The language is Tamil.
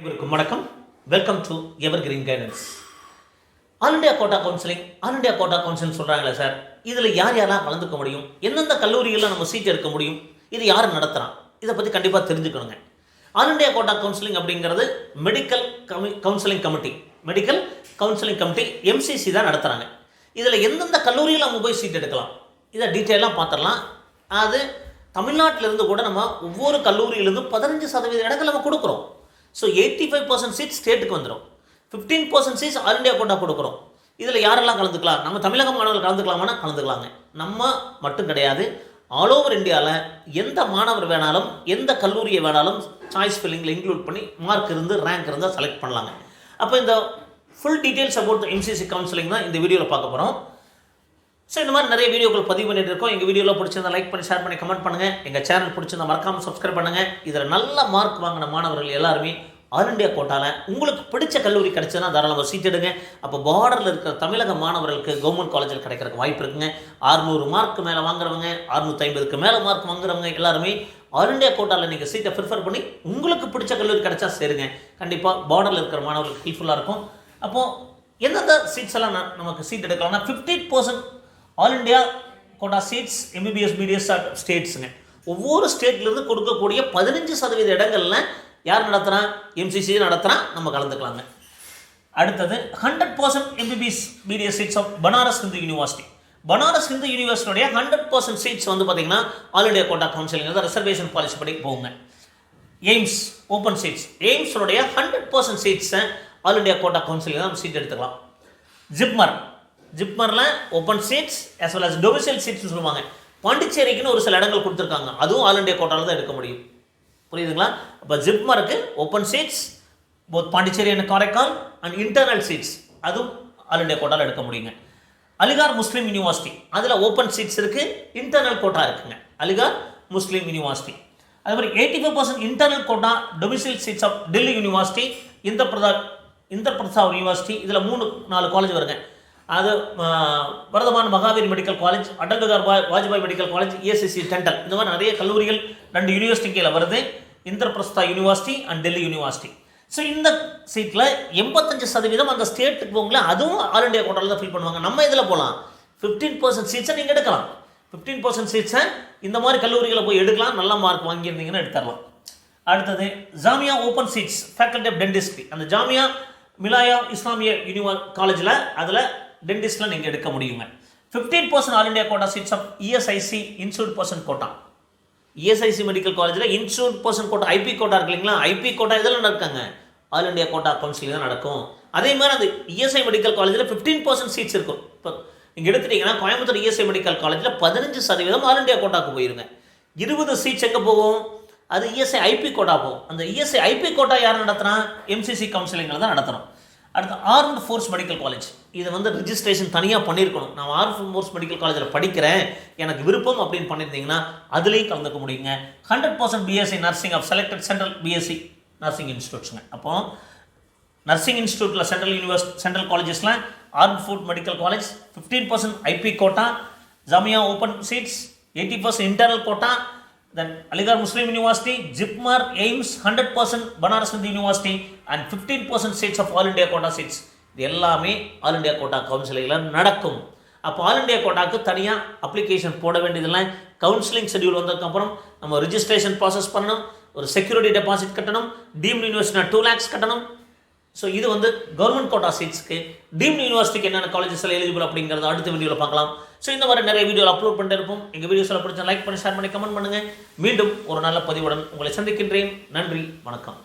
அனைவருக்கும் வணக்கம். Welcome to evergreen guidance all India quota counselling all India quota council சொல்கிறாங்களே சார் இதில் யார் யாரெல்லாம் கலந்துக்க முடியும்? எந்தெந்த கல்லூரிகளில் நம்ம சீட் எடுக்க முடியும்? இது யார் நடத்துகிறான் இதை பற்றி கண்டிப்பாக தெரிஞ்சுக்கணுங்க. ஆல் இண்டியா கோட்டா கவுன்சிலிங் அப்படிங்கிறது medical கமி counselling committee medical counselling committee MCC தான் நடத்துகிறாங்க இதில் எந்தெந்த கல்லூரியில் நம்ம போய் சீட் எடுக்கலாம்? இதை டீட்டெயிலாக பார்த்துடலாம் அது தமிழ்நாட்டிலேருந்து கூட நம்ம ஒவ்வொரு கல்லூரியிலேருந்து பதினஞ்சு சதவீத இடங்கள் நம்ம கொடுக்குறோம். So eighty five percent seat ஸ்டேட்டுக்கு வந்துடும் fifteen percent seats all India quota கொடுக்குறோம். இதில் யாரெல்லாம் கலந்துக்கலாம்? நம்ம தமிழக மாணவர்கள் கலந்துக்கலாமானா கலந்துக்கலாங்க. நம்ம மட்டும் கிடையாது. ஆல் ஓவர் இந்தியாவில் எந்த மாணவர் வேணாலும் எந்த கல்லூரியை வேணாலும் சாய்ஸ் ஃபில்லிங்கில் இன்க்ளூட் பண்ணி மார்க் இருந்து ரேங்க் இருந்தால் செலக்ட் பண்ணலாங்க. அப்போ இந்த full details about MCC counselling தான் இந்த வீடியோவில் பார்க்க போகிறோம் ஸோ இந்த மாதிரி நிறைய வீடியோக்கள் பதிவு பண்ணிட்டு இருக்கோம் எங்கள் வீடியோவில் பிடிச்சிருந்தா லைக் பண்ணி ஷேர் பண்ணி கமெண்ட் பண்ணுங்கள் எங்கள் சேனல் பிடிச்சிருந்தா மறக்காமல் சப்ஸ்கிரைப் பண்ணுங்கள் இதில் நல்ல மார்க் வாங்கின மாணவர்கள் எல்லாருமே ஆல் இண்டியா கோட்டாவில் உங்களுக்கு பிடிச்ச கல்லூரி கிடைச்சதுன்னா தாராளமாக சீட் எடுங்க. அப்போ பார்டரில் இருக்கிற தமிழக மாணவர்களுக்கு கவர்மெண்ட் காலேஜில் கிடைக்கிறதுக்கு வாய்ப்பு இருக்குங்க. அறுநூறு மார்க் மேலே வாங்குறவங்க அறுநூற்றி ஐம்பதுக்கு மேலே மார்க் வாங்குறவங்க எல்லாருமே ஆல் இண்டியா கோட்டாவில் நீங்கள் சீட்டை ப்ரிஃபர் பண்ணி உங்களுக்கு பிடிச்ச கல்லூரி கிடைச்சா சேருங்க. கண்டிப்பாக பார்டரில் இருக்கிற மாணவர்களுக்கு ஹெல்ப்ஃபுல்லாக இருக்கும். அப்போது எந்தெந்த சீட்ஸ் எல்லாம் நமக்கு seat எடுக்கலாம்னா fifty percent all India quota seats MBBS BDS ஸ்டேட்ஸுங்க ஒவ்வொரு ஸ்டேட்லேருந்து கொடுக்கக்கூடிய பதினஞ்சு சதவீத இடங்களில் யார் நடத்துகிறான் எம்சிசி நடத்துகிறா நம்ம கலந்துக்கலாங்க. அடுத்தது hundred percent MBBS BDS seats of Banaras Hindu university Banaras Hindu யூனிவர்சிட்டியோடைய hundred percent seats வந்து பார்த்தீங்கன்னா all India quota counselling reservation policy படி போகுங்க. எய்ம்ஸ் ஓப்பன் சீட்ஸ் எய்ம்ஸோடைய ஹண்ட்ரட் பர்சன்ட் சீட்ஸை ஆல் இண்டியா கோட்டா கவுன்சிலிங் தான் சீட் எடுத்துக்கலாம். ஜிப்மர் ஜிப்மரில் open seats as well as domicile சீட்ஸ்னு சொல்லுவாங்க. பாண்டிச்சேரிக்குன்னு ஒரு சில இடங்கள் கொடுத்துருக்காங்க. அதுவும் ஆல் இண்டியா கோட்டாவில் தான் எடுக்க முடியும். புரியுதுங்களா? அப்போ ஜிப்மருக்கு open seats both Pondicherry and Karaikal and internal seats அதுவும் ஆல் இண்டியா கோட்டாவில் எடுக்க முடியுங்க. அலிகார் முஸ்லீம் யூனிவர்சிட்டி. அதில் ஓப்பன் சீட்ஸ் இருக்குது இன்டர்னல் கோட்டா இருக்குங்க. அலிகார் முஸ்லீம் யூனிவர்சிட்டி. அதே மாதிரி eighty five percent internal quota domicile seats of Delhi university இந்த பிரதா இந்த பிரதாப் யூனிவர்சிட்டி இதில் மூணு நாலு காலேஜ் வருங்க. அது Vardhman Mahavir medical college Atal Bihari Vajpayee medical college ACC dental இந்த மாதிரி நிறைய கல்லூரிகள் ரெண்டு யூனிவர்சிட்டி கீழே வருது. Indraprastha university and Delhi university so இந்த சீட்டில் எண்பத்தஞ்சு சதவீதம் அந்த ஸ்டேட்டுக்கு போகல அதுவும் ஆல் இண்டியா கோட்டாவில் தான் ஃபில் பண்ணுவாங்க. நம்ம இதில் போகலாம் ஃபிஃப்டீன் பர்சன்ட் சீட்ஸை நீங்கள் எடுக்கலாம். ஃபிஃப்டீன் பர்சன்ட் சீட்ஸை இந்த மாதிரி கல்லூரிகளை போய் எடுக்கலாம். நல்ல மார்க் வாங்கியிருந்தீங்கன்னா எடுத்துடலாம். அடுத்தது Jamia open seats faculty of dentistry அந்த ஜாமியா மிலாயா இஸ்லாமிய யூனிவர் காலேஜில் அதில் டென்டிஸ்டில் நீங்கள் எடுக்க முடியுங்க. Fifteen percent all India quota seats of ESIC insured percent quota ESIC medical காலேஜில் insured percent quota IP quota இருக்கு இல்லைங்களா? ஐபி கோட்டா இதெல்லாம் நடக்காங்க. ஆல் இண்டியா கோட்டா கவுன்சிலிங் தான் நடக்கும். அதே மாதிரி அந்த இஎஸ்ஐ மெடிக்கல் காலேஜில் ஃபிஃப்டீன் பர்சன்ட் சீட்ஸ் இருக்கும். இப்போ நீங்கள் எடுத்துட்டீங்கன்னா கோயம்புத்தூர் இஎஸ்ஐ மெடிக்கல் காலேஜில் பதினஞ்சு சதவீதம் ஆல் இண்டியா கோட்டாக்கு போயிருங்க. இருபது சீட்ஸ் எங்கே போகும்? அது இஎஸ்ஐ ஐபி கோட்டா போகும். அந்த இஎஸ்ஐ ஐபி கோட்டா யார் நடத்துனா எம்சிசி கவுன்சிலிங்கில் தான் நடத்தணும் அடுத்து ஆர்ம்டு ஃபோர்ஸ் மெடிக்கல் காலேஜ் இது வந்து ரிஜிஸ்ட்ரேஷன் தனியாக பண்ணியிருக்கணும் நான் ஆர்ம் ஃபோர்ஸ் மெடிக்கல் காலேஜில் படிக்கிறேன். எனக்கு விருப்பம் அப்படின்னு பண்ணியிருந்தீங்கன்னா அதுலேயும் கலந்துக்க முடியுங்க. Hundred percent BSc nursing of selected central BSc nursing இன்ஸ்டியூட்ஸுங்க அப்போ நர்சிங் இன்ஸ்டியூட்டில் சென்ட்ரல் யூனிவர்ஸ் சென்ட்ரல் காலேஜஸில் armed food medical college fifteen percent IP quota Jamia open seats eighty percent internal quota then Aligarh Muslim university JIPMER AIIMS hundred percent Banaras Hindu university and fifteen percent seats of all India quota seats இது எல்லாமே ஆல் இண்டியா கோட்டா கவுன்சிலிங்கில் நடக்கும். அப்போ ஆல் இண்டியா கோட்டாக்கு தனியாக அப்ளிகேஷன் போட வேண்டியதில்லை கவுன்சிலிங் ஷெடியூல் வந்ததுக்கப்புறம் நம்ம ரிஜிஸ்ட்ரேஷன் ப்ராசஸ் பண்ணணும். ஒரு செக்யூரிட்டி டெபாசிட் கட்டணும். டீம் யூனிவர்சிட்டினா டூ லேக்ஸ் கட்டணும். ஸோ இது வந்து கவர்மெண்ட் கோட்டா சீட்ஸ்க்கு டீம்டு யூனிவர்சிட்டிக்கு என்னென்ன காலேஜஸ் எலிஜிபிள் அப்படிங்கிறத அடுத்த வீடியோவில் பார்க்கலாம். ஸோ இந்த மாதிரி நிறைய வீடியோ அப்லோட் பண்ணிட்டு இருப்போம். எங்கள் வீடியோஸில் பிடிச்ச லைக் பண்ணி ஷேர் பண்ணி கமெண்ட் பண்ணுங்கள் மீண்டும் ஒரு நல்ல பதிவுடன் உங்களை சந்திக்கின்றேன். நன்றி வணக்கம்.